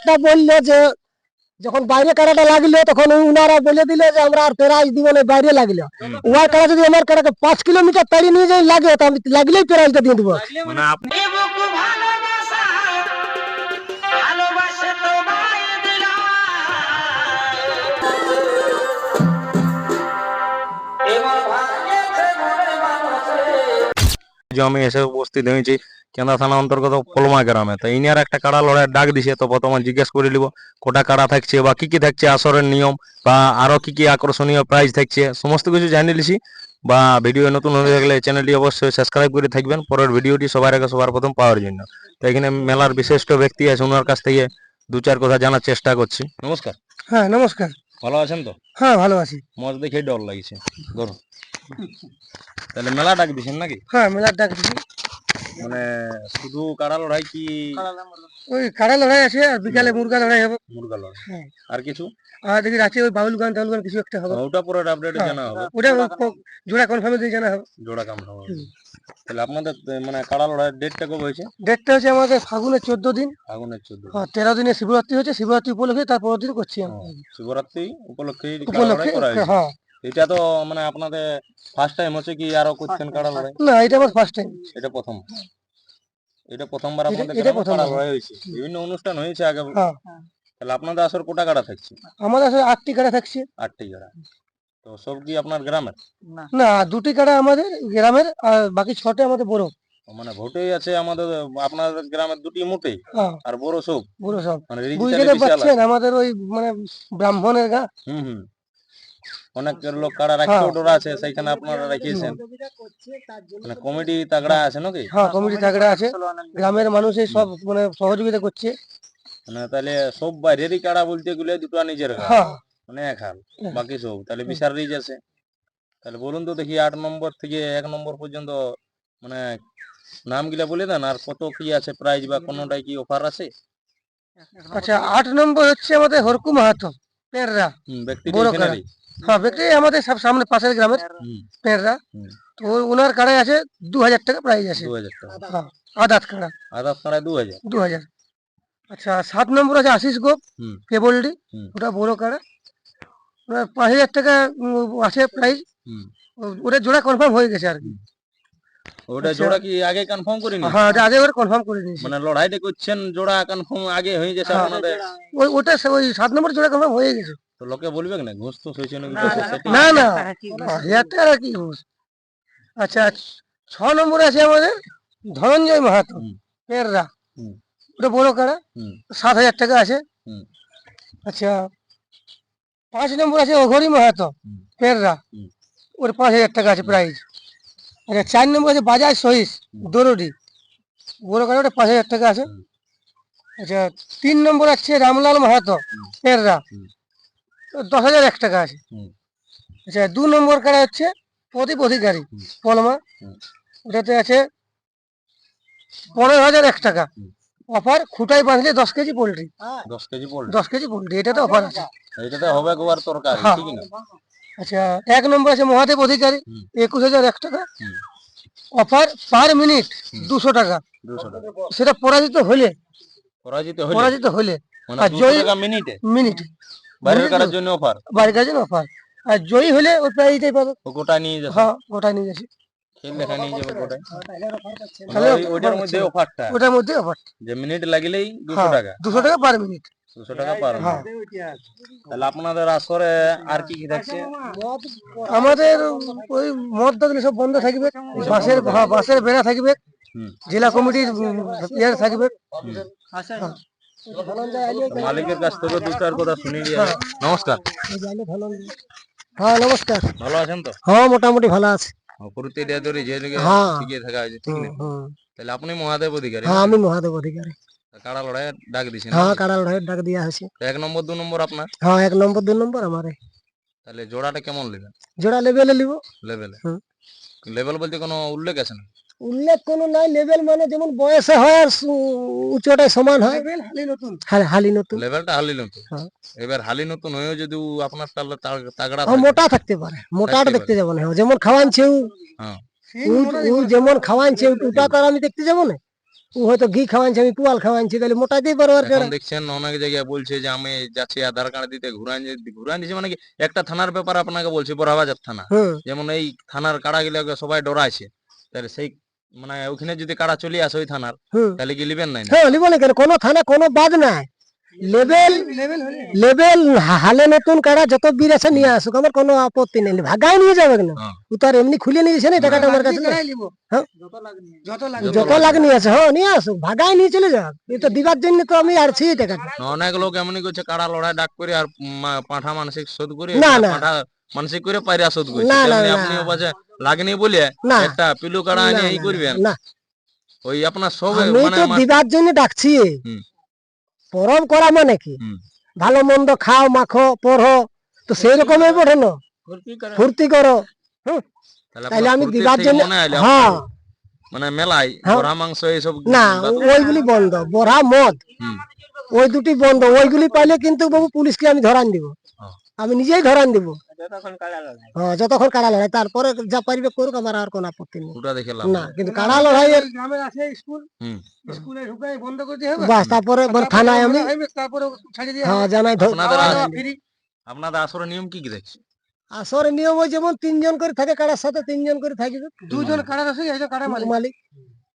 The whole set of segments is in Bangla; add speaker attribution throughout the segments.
Speaker 1: একটা বলল যে যখন বাইরে কাড়াটা লাগল তখন উনারা বলে দিল যে আমরা আর প্রাইজ দিব না বাইরে লাগল। ওয়ার কাড়া যদি আমার কাড়াকে পাঁচ কিলোমিটার তাড়িয়ে নিয়ে যাই লাগে তো আমি লাগলেই প্রাইজটা দিয়ে দেবো।
Speaker 2: মানে আমি এসে উপস্থিত হয়েছি কেন্দ্রা থানা অন্তর্গত কলমা গ্রামে। তো ইনার একটা কাড়া লড়াইয়ের ডাক দিছে তো প্রথমে জিজ্ঞেস করে নিব কোটা কাড়া থাকছে বা কি কি থাকছে আসরের নিয়ম বা আরও কি কি আকর্ষণীয় প্রাইজ থাকছে সমস্ত কিছু জানিয়ে লিছি বা ভিডিও নতুন হয়ে গেলে চ্যানেলটি অবশ্যই সাবস্ক্রাইব করে থাকবেন পরের ভিডিওটি সবার আগে সবার প্রথম পাওয়ার জন্য। তো এখানে মেলার বিশিষ্ট ব্যক্তি আছে ওনার কাছ থেকে দু চার কথা জানার চেষ্টা করছি। নমস্কার।
Speaker 1: হ্যাঁ নমস্কার।
Speaker 2: ভালো আছেন তো?
Speaker 1: হ্যাঁ ভালো আছি।
Speaker 2: মজ দেখে ডর লাগছে। ধরো তাহলে মেলা ডাক দিছেন নাকি?
Speaker 1: হ্যাঁ মেলার ডাক দিছি।
Speaker 2: মানে শুধু কাড়া লড়াই কি
Speaker 1: ওই কাড়া লড়াই আছে আর বিকালে মুরগা লড়াই হবে।
Speaker 2: মুরগা লড়াই।
Speaker 1: হ্যাঁ।
Speaker 2: আর কিছু?
Speaker 1: আর দেখি রাতে ওই বাউল গান টাউল গান কিছু একটা হবে।
Speaker 2: ওটা পরে আপডেট
Speaker 1: হ্যাঁ।
Speaker 2: জানা হবে।
Speaker 1: ওটা জোড়া কনফার্মে দিয়ে জানা হবে।
Speaker 2: জোড়া কাম হবে। তাহলে আপনাদের মানে কাড়া লড়াইয়ের ডেটটা কবে হয়েছে?
Speaker 1: ডেটটা হচ্ছে আমাদের ফাগুনের চোদ্দ দিন।
Speaker 2: আগুনের চোদ্দ
Speaker 1: আর তেরো দিনে শিবরাত্রি হচ্ছে শিবরাত্রি উপলক্ষে তারপর দিন করছি আমরা।
Speaker 2: শিবরাত্রি উপলক্ষে
Speaker 1: উপলক্ষে
Speaker 2: লড়াই
Speaker 1: হ্যাঁ।
Speaker 2: এটা তো মানে আপনাদের ফার্স্ট টাইম হচ্ছে কি আরও করছেন কাড়া লড়াই?
Speaker 1: না এটা আমার ফার্স্ট টাইম
Speaker 2: এটা প্রথম? এটা প্রথমবার আপনাদের
Speaker 1: এটা প্রথম
Speaker 2: হয়েছে। বিভিন্ন অনুষ্ঠান হয়েছে আগে
Speaker 1: হ্যাঁ।
Speaker 2: তাহলে আপনাদের আসর কোটা কাড়া থাকছে?
Speaker 1: আমাদের আসলে আটটি কাড়া থাকছে।
Speaker 2: আটটি কাড়া তো সব কি আপনার গ্রামের?
Speaker 1: না। দুটি কাড়া আমাদের গ্রামের আর বাকি ছটা আমাদের বড়।
Speaker 2: মানে ভোটেই আছে আমাদের আপনার গ্রামের দুটি মোটেই।
Speaker 1: হ্যাঁ।
Speaker 2: আর বড় সব?
Speaker 1: বড় সব।
Speaker 2: মানে
Speaker 1: বুঝতে
Speaker 2: বিশাল
Speaker 1: পারছেন আমাদের ওই মানে ব্রাহ্মণের গা।
Speaker 2: হুম হুম। অনেক লোক কাড়া রাখতেও
Speaker 1: হ্যাঁ।
Speaker 2: ডোরা আছে সেইখানে আপনারা রাখিয়েছেন। মানে কমিটি তাগড়া আছে নাকি?
Speaker 1: হ্যাঁ কমিটি তাগড়া আছে। গ্রামের মানুষ সব মানে সহযোগিতা করছে।
Speaker 2: মানে তাহলে সব বাইরেরই কাড়া বলতে গেলে দুটো নিজের
Speaker 1: হ্যাঁ।
Speaker 2: মানে এক হাল বাকি সব। তাহলে বিশাল রিজ আছে। তাহলে বলুন তো দেখি আট নম্বর থেকে এক নম্বর পর্যন্ত মানে নামগুলা বলে দেন আর কত কি আছে প্রাইজ বা কোনোটাই কি অফার আছে?
Speaker 1: আচ্ছা আট নম্বর হচ্ছে আমাদের হরকু মাহাতো। বড় হ্যাঁ ব্যক্তি আমাদের সব সামনে পাশের গ্রামের তো ওনার কাড়াই আছে দু হাজার টাকা প্রাইস আছে।
Speaker 2: দু হাজার টাকা
Speaker 1: হ্যাঁ আদাত কাড়া।
Speaker 2: দু হাজার
Speaker 1: দু হাজার আচ্ছা সাত নম্বর আছে আশিস গোপ। কেবলডি। ওটা বড় কাড়া। পাঁচ হাজার টাকা আছে প্রাইস।
Speaker 2: হুম।
Speaker 1: ওটা জোড়া কনফার্ম হয়ে গেছে আর কি।
Speaker 2: ওটা
Speaker 1: আচ্ছা।
Speaker 2: জোড়া কি আগে কনফার্ম করিনি?
Speaker 1: হ্যাঁ আগে ওরা কনফার্ম করে দিয়েছে
Speaker 2: মানে লড়াইটা করছেন জোড়া কনফার্ম আগে হয়ে গেছে
Speaker 1: হ্যাঁ।
Speaker 2: আপনাদের?
Speaker 1: ওই ওটা ওই সাত নম্বর জোড়া কনফার্ম হয়ে গেছে।
Speaker 2: তো লোকে বলবে না ঘুষ তো হয়েছে
Speaker 1: না না পাঁচ হাজার টাকা আর কি ঘুষ? আচ্ছা ছ নম্বরে আছে আমাদের ধনঞ্জয় মাহাতো। পেররা ওটা বড়
Speaker 2: হুম।
Speaker 1: সাত হাজার টাকা আছে।
Speaker 2: হুম।
Speaker 1: আচ্ছা পাঁচ নম্বর আছে অঘরি মাহাতো। পেররা। ওর পাঁচ হাজার টাকা আছে প্রাইস আচ্ছা চার নম্বর আছে বাজাজ সহিস। দরডি বড় ওটা পাঁচ হাজার টাকা আছে। আচ্ছা তিন নম্বর আছে রামলাল মাহাতো। পেররা। দশ হাজার এক টাকা আছে। আচ্ছা দু নম্বর কাড়া হচ্ছে প্রদীপ অধিকারী পলমা ওটাতে আছে পনেরো হাজার এক টাকা। অফার খুঁটায় বাঁধলে দশ কেজি পোলট্রি।
Speaker 2: দশ কেজি পড়বে
Speaker 1: দশ কেজি পোলট্রি এটাতে অফার আছে।
Speaker 2: এইটাতে হবে গোবার তরকারি
Speaker 1: হ্যাঁ।
Speaker 2: ঠিক না?
Speaker 1: আচ্ছা এক নম্বর আছে মহাদেব অধিকারী একুশ হাজার এক টাকা। অফার পার মিনিট দুশো টাকা। সেটা পরাজিত হলে
Speaker 2: পরাজিত হলে?
Speaker 1: পরাজিত হলে।
Speaker 2: মানে
Speaker 1: আর জয়ী-
Speaker 2: টাকা মিনিটে?
Speaker 1: মিনিট।
Speaker 2: বাইরের কারার জন্য অফার?
Speaker 1: অফার। আর জয়ী হলে
Speaker 2: ও গোটা নিয়ে যাবে?
Speaker 1: হ্যাঁ গোটা নিয়ে
Speaker 2: যাবে। মধ্যে অফারটা?
Speaker 1: ওটার মধ্যে অফার।
Speaker 2: যে মিনিট লাগলেই দুশো
Speaker 1: হ্যাঁ
Speaker 2: টাকা।
Speaker 1: দুশো টাকা পার মিনিট।
Speaker 2: দুশো টাকা পার
Speaker 1: হ্যাঁ।
Speaker 2: তাহলে আপনাদের আসরে আর কি কি থাকছে?
Speaker 1: আমাদের ওই মদ দোকান সব বন্ধ থাকবে বাসের হ্যাঁ, বাসের বেড়া থাকবে জেলা কমিটির ইয়ার থাকবে।
Speaker 2: মালিকের কাছ থেকে দু চার কথা শুনি দিয়ে নমস্কার।
Speaker 1: হ্যাঁ নমস্কার।
Speaker 2: ভালো আছেন তো?
Speaker 1: হ্যাঁ মোটামুটি ভালো আছে।
Speaker 2: দিয়ে ধরে যে
Speaker 1: হ্যাঁ।
Speaker 2: থাকা হয়েছে ঠিক না তাহলে আপনি মহাদেব অধিকারী
Speaker 1: হ্যাঁ আমি মহাদেব অধিকারী।
Speaker 2: কাড়া লড়াই ডাক দিছেন
Speaker 1: হ্যাঁ কাড়া লড়াইয়ের ডাক দেওয়া হয়েছে।
Speaker 2: এক নম্বর দু নম্বর আপনার?
Speaker 1: হ্যাঁ এক নম্বর দু নম্বর আমারে।
Speaker 2: তাহলে জোড়াটা কেমন নেবেন?
Speaker 1: জোড়া লেভেলে নিব।
Speaker 2: লেভেলে
Speaker 1: হুম।
Speaker 2: লেভেল বলতে কোনো উল্লেখ আছে না
Speaker 1: উল্লেখ কোনো নাই। লেভেল মানে যেমন বয়সে হয় আর সমান হয়। হালি হ্যাঁ, হালি নতুন।
Speaker 2: লেভেলটা হালি নতুন।
Speaker 1: হ্যাঁ।
Speaker 2: এবার হালি নতুন হয়েও যদি আপনার তাহলে তাগড়া
Speaker 1: হ্যাঁ মোটা থাকতে পারে। মোটাটা দেখতে যাব না। হ্যাঁ, যেমন খাওয়ানছে ও
Speaker 2: হ্যাঁ।
Speaker 1: ও- ও যেমন খাওয়ানছে ওটা তো আর আমি দেখতে যাব না?
Speaker 3: ও হয়তো ঘি খাওয়াইছে আমি পুয়াল খাওয়াইছি তাহলে মোটাইতেই আর
Speaker 2: এখন দেখছেন অনেক জায়গায় বলছে যে আমি যাচ্ছি আধার কার্ড দিতে ঘুরান ঘুরান দিচ্ছে মানে কি একটা থানার ব্যাপার আপনাকে বলছি বড়াবাজার থানা। যেমন এই থানার কাড়া গুলাকে সবাই ডরাইছে তাহলে সেই মানে ওখানে যদি কাড়া চলে আসে ওই থানার তাহলে কি লিবেন নাই
Speaker 3: হ্যাঁ লিবো না কেন? কোনো থানা কোনো বাদ নাই। লেভেল লেভেল হালে নতুন কাড়া যত বীর আছে নিয়ে আসুক আমার কোনো আপত্তি নেই। ভাগাই নিয়ে যাবে না
Speaker 2: হ্যাঁ।
Speaker 3: ও তো আর এমনি খুলে নিয়েছে না টাকাটা আমার কাছে? হ্যাঁ?
Speaker 2: যত
Speaker 3: যত লাগ নিয়ে আছে হ্যাঁ নিয়ে আসুক ভাগাই নিয়ে চলে যাক। এই তো দিবার জন্য তো আমি আরছি এই টাকাটা।
Speaker 2: অনেক লোক এমনই করছে কাড়া লড়াই ডাক করে আর পাঁঠা মানসিক শোধ করে
Speaker 3: না, না।
Speaker 2: পাঁঠা মানসিক করে পায়রা শোধ করছে।
Speaker 3: না, না,
Speaker 2: তেমনি
Speaker 3: না।
Speaker 2: বাজে লাগনি বলে
Speaker 3: না।
Speaker 2: একটা পিলু কাড়া
Speaker 3: না,
Speaker 2: এনে এই
Speaker 3: না,
Speaker 2: করবেন।
Speaker 3: না
Speaker 2: ওই আপনার সব
Speaker 3: আমি
Speaker 2: মানে
Speaker 3: তো দিবার জন্য ডাকছি। পরব করা মানে কি? ভালো মন্দ খাও মাখো পড়ো তো সেই রকমই পড়ানো ফুর্তি করো।
Speaker 2: তাহলে
Speaker 3: আমি দিবার জন্য হ্যাঁ
Speaker 2: মানে মেলায়
Speaker 3: হ্যাঁ।
Speaker 2: বড়া মাংস এইসব
Speaker 3: না ওইগুলি বন্ধ। বড়া মদ। ওই দুটি বন্ধ। ওইগুলি পাইলে কিন্তু বাবু পুলিশকে আমি ধরান দিব। আমি নিজেই ধরান দিব। হ্যাঁ যতক্ষণ কাড়া লড়াই তারপরে যা পারিবে করুক আমার আর কোনো আপত্তি নেই।
Speaker 2: ওটা দেখে লাভ
Speaker 3: না কিন্তু কাড়া লড়াইয়ের
Speaker 1: গ্রামে আছে স্কুল স্কুলে ঢুকাই বন্ধ করতে হবে?
Speaker 3: বাস তারপরে থানায় আমি
Speaker 1: তারপরে ছাড়িয়ে দিয়ে
Speaker 3: হ্যাঁ জানাই
Speaker 2: আপনাদের আসরের নিয়ম কি কি দেখছে?
Speaker 3: আসর নিয়ম ওই যেমন তিনজন করে থাকে কাড়ার সাথে তিনজন করে থাকবে
Speaker 1: দুজন কাড়া আছে একজন কাড়া মালিক।
Speaker 3: মালিক।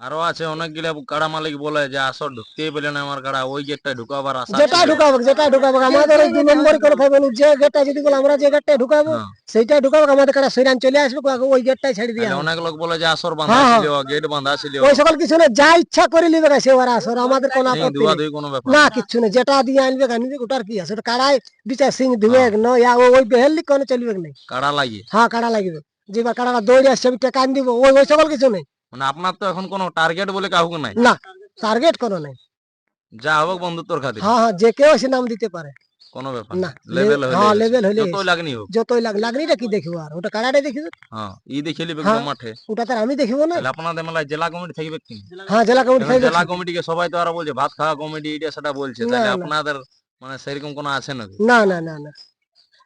Speaker 2: আরও আছে অনেকগুলা কাড়া মালিক বলে যে আসর ঢুকতেই পেলে না আমার কাড়া ওই গেটটা ঢুকাবার আশা
Speaker 3: যেটা ঢুকাবো যেটা ঢুকাবো আমাদের ওই দু নম্বর করে থাকবে যে গেটটা যদি বলে আমরা যে গেটটা ঢুকাবো
Speaker 2: হ্যাঁ।
Speaker 3: সেইটাই ঢুকাবো আমাদের কাটা সৈরান চলে আসবে ওই গেটটাই ছেড়ে দিয়ে
Speaker 2: অনেক লোক বলে যে আসর বাঁধা
Speaker 3: হ্যাঁ,
Speaker 2: ছিল গেট বাঁধা ছিল।
Speaker 3: ওই সকল কিছু না যা ইচ্ছা করে নিবে সে ওরা আসর আমাদের কোনো আপত্তি নেই। না
Speaker 2: না।
Speaker 3: কিচ্ছু নেই যেটা দিয়ে আনবে আনবে ওটার কি আছে? কাড়াই বিচার সিং ধুবে ন ওই বেহেলি কোনো চলবে না
Speaker 2: কাড়া লাগিয়ে।
Speaker 3: হ্যাঁ কাড়া লাগবে। যেবার কাড়াটা দৌড়ে আসছে আমি টাকা দিব ওই ওই সকল কিছু নেই।
Speaker 2: মানে আপনার তো এখন কোনো টার্গেট বলে কাউকে নাই।
Speaker 3: না টার্গেট কোনো নেই।
Speaker 2: যা হবে বন্ধুত্বর খাতির।
Speaker 3: হ্যাঁ হ্যাঁ যে কেউ সে নাম দিতে পারে।
Speaker 2: কোনো ব্যাপার
Speaker 3: না
Speaker 2: লেভেল হলে
Speaker 3: হ্যাঁ লেভেল হলে
Speaker 2: যতই লাগনি হোক।
Speaker 3: যতই লাগ লাগনিটা কি দেখব আর? ওটা দেখিবে?
Speaker 2: হ্যাঁ ই দেখে লিবে
Speaker 3: হ্যাঁ।
Speaker 2: মাঠে
Speaker 3: ওটা আমি দেখিব না।
Speaker 2: তাহলে আপনাদের মেলায় জেলা কমিটি থাকবে কি?
Speaker 3: হ্যাঁ জেলা কমিটি থাকবে
Speaker 2: জেলা কমিটিকে সবাই তো আর বলছে ভাত খাওয়া কমিটি এটা সেটা বলছে। তাহলে আপনাদের মানে সেরকম কোনো আছে নাকি?
Speaker 3: না না না না।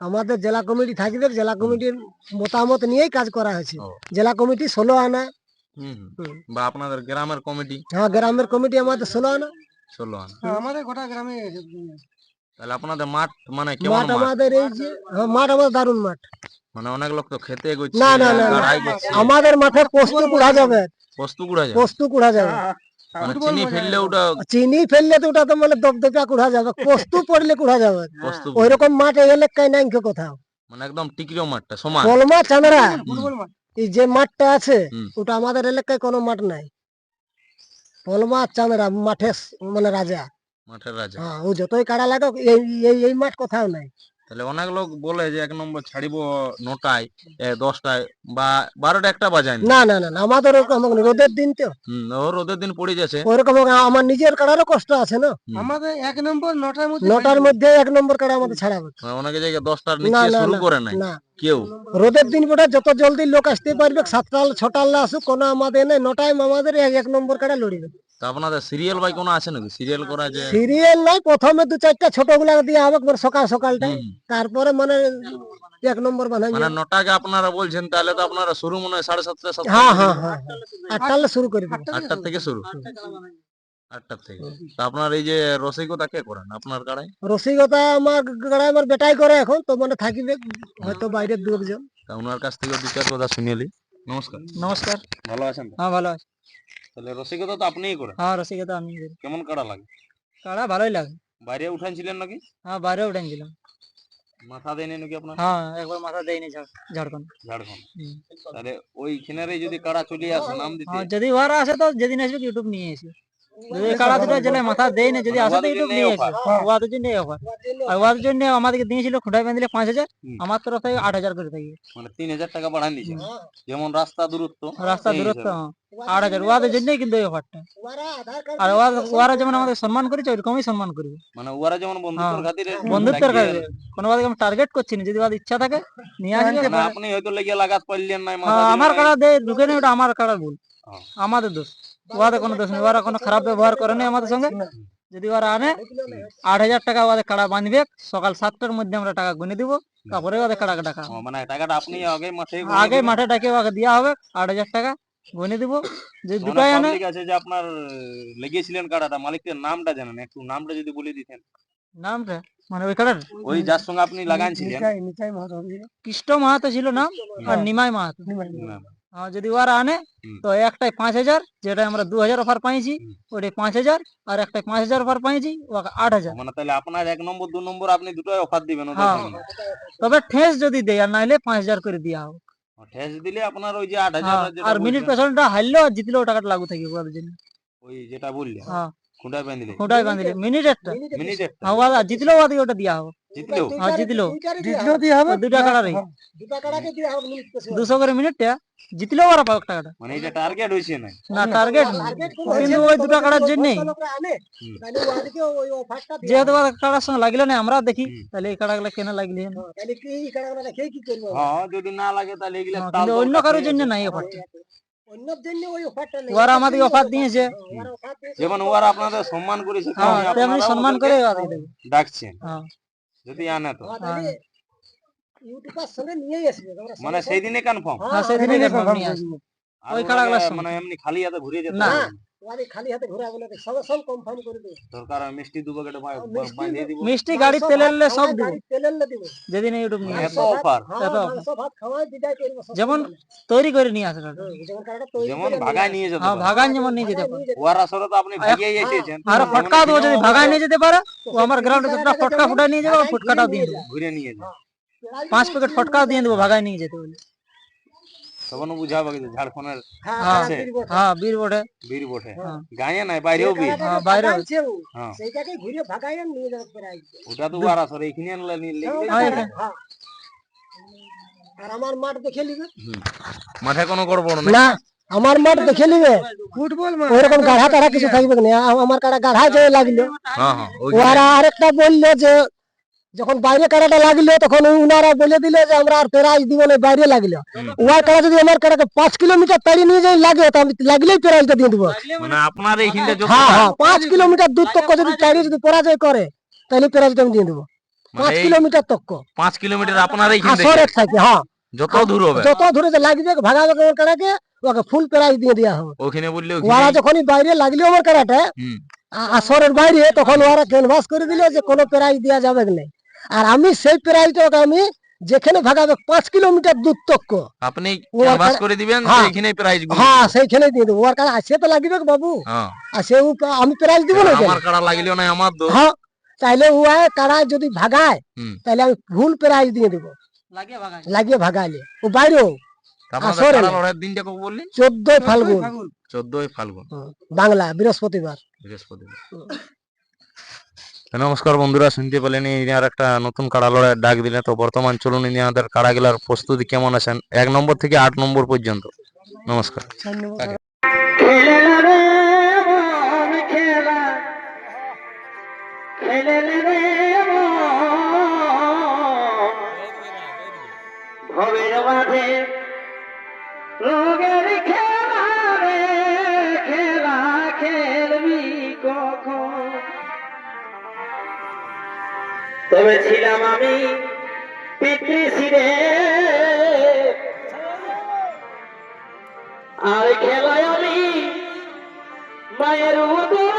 Speaker 3: আমাদের জেলা কমিটি থাকবে জেলা কমিটির মতামত নিয়েই কাজ করা হয়েছে। জেলা কমিটি ষোলো আনা।
Speaker 2: বা আপনাদের গ্রামের কমিটি?
Speaker 3: হ্যাঁ গ্রামের কমিটি আমাদের ষোলো আনা।
Speaker 2: ষোলো আনা।
Speaker 1: হ্যাঁ, আমাদের গোটা গ্রামে
Speaker 2: তাহলে আপনাদের মাঠ মানে কেমন
Speaker 3: মাঠ আমাদের এই যে হ্যাঁ, মাঠ আমাদের দারুণ মাঠ।
Speaker 2: মানে অনেক লোক তো খেতে গেছে
Speaker 3: না, না, না, আমাদের মাঠে পোস্ত কুড়া যাবে।
Speaker 2: বস্তু গুড়া যায়
Speaker 3: পোস্ত কুড়া যাবে।
Speaker 2: মানে চিনি ফেললে ওটা
Speaker 3: চিনি ফেললে তো ওটা তো মানে দপদপা কুড়া যাবে। পোস্ত পড়লে কুড়া যাবে।
Speaker 2: বস্তু
Speaker 3: ওই রকম মাঠ এই এলাকায় নাই কোথাও।
Speaker 2: মানে একদম টিকরিও মাঠটা সমান।
Speaker 3: কলমা চানরা।
Speaker 1: ফুটবল মাঠ।
Speaker 3: এই যে মাঠটা আছে ওটা আমাদের এলাকায় কোনো মাঠ নাই। কলমা চানরা মাঠে মানে রাজা।
Speaker 2: মাঠের রাজা।
Speaker 3: হ্যাঁ ও যতই কাড়া লাগাক এই এই এই মাঠ কোথাও নাই।
Speaker 2: তাহলে অনেক লোক বলে যে এক নম্বর ছাড়িব নটায় দশটায় বা বারোটা একটা বাজায়
Speaker 3: না? না না আমাদের ওরকম রোদের দিন তো।
Speaker 2: রোদের দিন পড়ে যাচ্ছে
Speaker 3: ওরকম আমার নিজের কাড়ারও কষ্ট আছে না।
Speaker 1: আমাদের এক নম্বর নটার মধ্যে
Speaker 3: নটার মধ্যে এক নম্বর কাড়া আমাদের ছাড়াবে
Speaker 2: মানে অনেকে জায়গায় দশটার নিচে শুরু করে নাই।
Speaker 3: না
Speaker 2: কেউ?
Speaker 3: রোদের দিন বেটা যত জলদি লোক আসতে পারবে সাতটা ছটা আসুক কোনো আমাদের নেই নটায় আমাদের এক নম্বর কাড়া লড়িবে
Speaker 2: তা আপনাদের সিরিয়াল বাই কোনো আছে নাকি? সিরিয়াল করা যে
Speaker 3: সিরিয়াল নাই প্রথমে দু চারটা ছোটগুলা দিয়ে হবে একবার সকাল সকালটাই। তারপরে মানে এক নম্বর বানাই
Speaker 2: মানে নটাকে আপনারা বলছেন তাহলে তো আপনারা শুরু মনে হয় সাড়ে সাতটা সাতটা
Speaker 3: হ্যাঁ হ্যাঁ হ্যাঁ আটটা শুরু করে। দিবে
Speaker 2: আটটার থেকে শুরু। আটটার থেকে। তা আপনার এই যে রসিকতা কে করেন আপনার কাড়ায়
Speaker 3: রসিকতা আমার গাড়ায় আমার বেটাই করে এখন তো মানে থাকিবে হয়তো বাইরের দু একজন।
Speaker 2: তা ওনার কাছ থেকে দু চার কথা শুনিয়ে নমস্কার।
Speaker 4: নমস্কার।
Speaker 2: ভালো আছেন
Speaker 4: হ্যাঁ ভালো আছে।
Speaker 2: তাহলে রসিকতা তো আপনিই করেন।
Speaker 4: হ্যাঁ রসিকতা আমি করি।
Speaker 2: কেমন কাড়া লাগে?
Speaker 4: কাড়া ভালোই লাগে।
Speaker 2: বাইরে উঠানছিলেন নাকি?
Speaker 4: হ্যাঁ বাইরে উঠেছিলাম
Speaker 2: মাথা দেয়নি নাকি আপনার?
Speaker 4: হ্যাঁ একবার মাথা দেয়নি ঝাড়- ঝাড়খণ্ড।
Speaker 2: ঝাড়খণ্ড। তাহলে ওইখানেরই যদি কাড়া চলে আসে নাম দিতে?
Speaker 4: হ্যাঁ যদি ওরা আসে তো যেদিন আসবে ইউটিউব নিয়ে এসে। যদি দুটো জেলায় মাথা দেয় না যদি
Speaker 2: মানে
Speaker 4: আসে তো ইউটিউব নিয়ে এসে ওয়াদের জন্য অফার আর ওয়াদের জন্য আমাদেরকে দিয়েছিল খুঁটাই বেঁধলে পাঁচ হাজার আমার তরফ থেকে আট হাজার করে থাকি।
Speaker 2: মানে তিন হাজার টাকা বাড়ান দিয়েছে যেমন রাস্তা দূরত্ব
Speaker 4: রাস্তা দূরত্ব হ্যাঁ, আট হাজার। ওয়াদের জন্যই কিন্তু এই অফারটা আর ওরা- ওরা যেমন আমাদের সম্মান করেছে ওইরকমই সম্মান করবে
Speaker 2: মানে ওরা যেমন বন্ধুত্বর
Speaker 4: হ্যাঁ।
Speaker 2: খাতিরে
Speaker 4: বন্ধুত্বের কোনো বাদে আমি টার্গেট করছি না যদি ওদের ইচ্ছা থাকে নিয়ে আসবে
Speaker 2: আপনি হয়তো লেগে লাগাত পারলেন নাই মাথা
Speaker 4: হ্যাঁ, আমার। কাড়া দেয় ঢুকে নেই ওটা আমার কাড়ার ভুল।
Speaker 2: হ্যাঁ।
Speaker 4: আমাদের দোষ। ওদের কোনো দোষ নেই। ওরা কোনো খারাপ ব্যবহার করে নাই আমাদের সঙ্গে। যদি ওরা আনে আট হাজার টাকা ওদের কাড়া বাঁধবে। সকাল সাতটার মধ্যে আমরা টাকা গুনে দিব। তারপরে ওদের কাড়াকে ডাকা
Speaker 2: মানে টাকাটা আপনি আগে মাঠে
Speaker 4: আগে মাঠে ডাকে ওকে দেওয়া হবে। আট হাজার টাকা গনে দিব। যে দুটাই আনে
Speaker 2: আছে যে আপনার লেগেছিলেন কাড়াটা মালিকের নামটা জানেন। একটু নামটা যদি বলে দিতেন।
Speaker 4: নামটা? মানে ওই কাটার
Speaker 2: ওই যার সঙ্গে আপনি লাগাইছিলেন
Speaker 1: নিতাই নিতাই মাহাতো। ছিল।
Speaker 4: কৃষ্ণ মাহাতো ছিল নাম আর নিমাই মাহাতো।
Speaker 1: নিমাই।
Speaker 2: না,
Speaker 4: হ্যাঁ, যদি ওরা আনে
Speaker 2: হুম।
Speaker 4: তো একটাই পাঁচ হাজার যেটা আমরা দু হাজার অফার পাইছি
Speaker 2: হুম।
Speaker 4: ওটাই পাঁচ হাজার আর একটাই পাঁচ হাজার অফার পাইছি ওকে আট হাজার।
Speaker 2: মানে তাহলে আপনার এক নম্বর দু নম্বর আপনি দুটোই অফার দিবেন ওদের
Speaker 4: হ্যাঁ।
Speaker 2: সঙ্গে।
Speaker 4: তবে ঠেস যদি দেয় আর নাইলে পাঁচ হাজার করে দেওয়া হবে
Speaker 2: ঠেস দিলে আপনার ওই যে আট হাজার
Speaker 4: হ্যাঁ,
Speaker 2: যেটা
Speaker 4: আর মিনিট
Speaker 2: বলছেন,
Speaker 4: পেছনটা হারলেও আর জিতলেও টাকাটা লাগু থাকবে ওদের জন্য।
Speaker 2: ওই যেটা বললে
Speaker 4: হ্যাঁ।
Speaker 2: খুঁটায় বাঁধলে
Speaker 4: ওটাই বাঁধিলে মিনিট একটা।
Speaker 2: মিনিট একটা।
Speaker 4: হ্যাঁ ওরা জিতলেও ওদের ওটা দেওয়া হবে হ্যাঁ, জিতলো।
Speaker 1: জিতলেও দিয়ে হবে?
Speaker 4: ওই দুইটা
Speaker 3: দুটা কাড়াকে দিয়ে হবে মিনিট
Speaker 4: দুশো করে মিনিটটা জিতলেও ওরা পাবে টাকাটা।
Speaker 2: মানে এটা টার্গেট না
Speaker 4: না টার্গেট কিন্তু ওই দুটো যেহেতু। সঙ্গে লাগল না আমরা দেখি। তাহলে এই কাটাগুলো কেন লাগলি
Speaker 3: হ্যাঁ, তাহলে কি এই কাড়াগুলো রেখে কি করব?
Speaker 2: যদি না লাগে তাহলে এগুলা
Speaker 4: কিন্তু অন্য কারোর জন্য নাই অফারটা
Speaker 3: অন্যর জন্য ওই অফারটা নেই।
Speaker 4: ওরা আমাদের অফার দিয়েছে।
Speaker 3: হ্যাঁ, দিয়েছে।
Speaker 2: যেমন ওরা আপনাদের সম্মান করেছে
Speaker 4: হ্যাঁ
Speaker 2: তেমনি
Speaker 4: তেমনি সম্মান করে
Speaker 2: ডাকছেন।
Speaker 4: হ্যাঁ।
Speaker 2: যদি আনে তো।
Speaker 3: হ্যাঁ,
Speaker 2: মানে সেই দিনে কনফার্ম
Speaker 4: হ্যাঁ, সেই
Speaker 1: দিনে
Speaker 4: confirm নিয়ে আসবে।
Speaker 2: আর
Speaker 4: ওই কাড়াগুলোর
Speaker 2: মানে এমনি খালি হাতে ঘুরে যেতে
Speaker 4: না।
Speaker 2: হবে না।
Speaker 3: ওদের খালি হাতে ঘোরা বলে দেয়, সঙ্গে সঙ্গে confirm করে দেবে।
Speaker 2: দরকার হয় মিষ্টি দু প্যাকেট
Speaker 3: মিষ্টি
Speaker 2: বাঁধিয়ে দিব
Speaker 4: মিষ্টি গাড়ি তেলে এলে সব
Speaker 3: খাওয়াই,
Speaker 4: দিব
Speaker 3: গাড়ির তেলে এলে দিব।
Speaker 4: যেদিন ইউটিউব নিয়ে
Speaker 2: এত
Speaker 4: আসবে
Speaker 3: মাংস ভাত-
Speaker 2: অফার
Speaker 3: হ্যাঁ,
Speaker 4: এত offer।
Speaker 3: মাংস ভাত খাওয়াই বিদায় করব সব
Speaker 4: যেমন
Speaker 3: বলে।
Speaker 4: তৈরি করে নিয়ে আসে কাটা
Speaker 3: হুম, যেমন কাড়াটা তৈরি
Speaker 2: যেমন
Speaker 3: করে নিয়ে
Speaker 2: ভাগায়
Speaker 3: আসে।
Speaker 2: নিয়ে যেতে
Speaker 4: হ্যাঁ
Speaker 2: পারে
Speaker 4: ভাগান যেমন নিয়ে যেতে
Speaker 3: ভাগায়
Speaker 4: পারে
Speaker 3: নিয়ে যেতে
Speaker 2: ওয়ার আসরে তো আপনি ভাগিয়ে এসেছেন
Speaker 4: আর
Speaker 2: যেমন
Speaker 4: ফটকা দেবো যদি
Speaker 2: কিনেও
Speaker 4: ভাগায় নিয়ে যেতে পারে
Speaker 3: তো
Speaker 4: ও আমার
Speaker 3: সেই
Speaker 4: গ্রাউন্ডে
Speaker 3: কাড়াটাকে
Speaker 4: দুটো ফটকা
Speaker 3: যেমন
Speaker 4: ফুটাই নিয়ে যাব
Speaker 3: ভাগায়
Speaker 4: ফুটকাটাও
Speaker 3: ঘুরে
Speaker 4: দিয়ে
Speaker 3: নিয়ে
Speaker 4: দেবো
Speaker 2: ঘুরে নিয়ে যায়
Speaker 3: যায়।
Speaker 4: পাঁচ প্যাকেট ফটকাও দিয়ে দেবো ভাগায় নিয়ে যেতে বলে
Speaker 2: তখন বুঝাবে যে ঝাড়খণ্ডের
Speaker 3: হ্যাঁ,
Speaker 4: হ্যাঁ।
Speaker 3: হ্যাঁ, বীর বটে।
Speaker 4: হ্যাঁ বীর বটে
Speaker 2: বীর বটে
Speaker 4: হ্যাঁ।
Speaker 2: গায়ে নাই বাইরেও বীর
Speaker 4: হ্যাঁ, বাইরে-
Speaker 2: হ্যাঁ
Speaker 3: সেইটাকে ঘুরে ভাগাই আর।
Speaker 2: ওটা তো এখানে আনলে
Speaker 4: হ্যাঁ,
Speaker 3: আমার মাঠ দেখে নিবে
Speaker 2: মাঠে কোনো গড়বড় নেই
Speaker 3: না আমার মাঠ দেখে নিবে
Speaker 1: ফুটবল মাঠ।
Speaker 3: ওইরকম গাঢ়া টাড়া কিছু থাকবে না আমার কাড়া গাঢ়া যে লাগল
Speaker 2: হ্যাঁ হ্যাঁ
Speaker 3: ওরা আরেকটা বলল যে যখন বাইরে কাড়াটা লাগল তখন উনারা বলে দিল যে আমরা আর প্রাইজ দিব না বাইরে লাগল। ওয়ার কাড়া যদি আমার কাড়াকে পাঁচ কিলোমিটার তাড়িয়ে নিয়ে যাই লাগে তো আমি লাগলেই প্রাইজটা দিয়ে দেবো।
Speaker 2: মানে আপনার
Speaker 3: হ্যাঁ হ্যাঁ পাঁচ কিলোমিটার দূর তক যদি তাড়িয়ে যদি পরাজয় করে তাহলে প্রাইজটা আমি দিয়ে দেবো। পাঁচ
Speaker 2: মানে
Speaker 3: কিলোমিটার তক
Speaker 2: পাঁচ কিলোমিটার আপনার এইখান থেকে
Speaker 3: থাকে হ্যাঁ।
Speaker 2: যত দূর হবে।
Speaker 3: যত ধরে যে লাগবে ভাগাবে আমার কাড়াকে ওকে ফুল প্রাইজ দিয়ে দেওয়া হবে।
Speaker 2: ওখানে বললে
Speaker 3: ওরা যখনই বাইরে লাগল আমার কাড়াটা আসরের বাইরে তখন ওরা ক্যানভাস করে দিল যে কোনো প্রাইজ দেওয়া যাবে না। আর আমি সেই প্রাইজটাকে আমি যেখানে ভাগাবে পাঁচ কিলোমিটার দূর তক
Speaker 2: আপনি ক্যানভাস করে দিবেন
Speaker 3: হ্যাঁ।
Speaker 2: এইখানে প্রাইজ
Speaker 3: হ্যাঁ সেইখানে দিয়ে দেবো। ওর কাছে আসে তো লাগবে বাবু।
Speaker 2: হ্যাঁ।
Speaker 3: আর সে আমি প্রাইজ দিব না
Speaker 2: আমার কাড়া লাগলেও না আমার দোষ।
Speaker 3: হ্যাঁ তাইলে ও কারা যদি ভাগায় তাহলে আমি ফুল প্রাইজ দিয়ে দেবো।
Speaker 4: লাগিয়ে ভাগায়।
Speaker 3: লাগিয়ে ভাগাইলে। ও বাইরেও
Speaker 2: কাড়া। লড়াইয়ের দিনটা কবে বললেন
Speaker 3: চোদ্দই ফাল্গুন।
Speaker 2: চোদ্দই ফাল্গুন।
Speaker 3: বাংলা বৃহস্পতিবার।
Speaker 2: বৃহস্পতিবার। নমস্কার বন্ধুরা, শুনতে পেলেন ইনার একটা নতুন কাড়া লড়াইয়ের ডাক দিলে তো বর্তমান চলুন ইনাদের কাড়া গেলার প্রস্তুতি কেমন আছেন? এক নম্বর থেকে আট নম্বর পর্যন্ত। নমস্কার।
Speaker 5: তবে ছিলাম আমি পিতৃশিরে আর খেলায় আমি মায়ের উদরে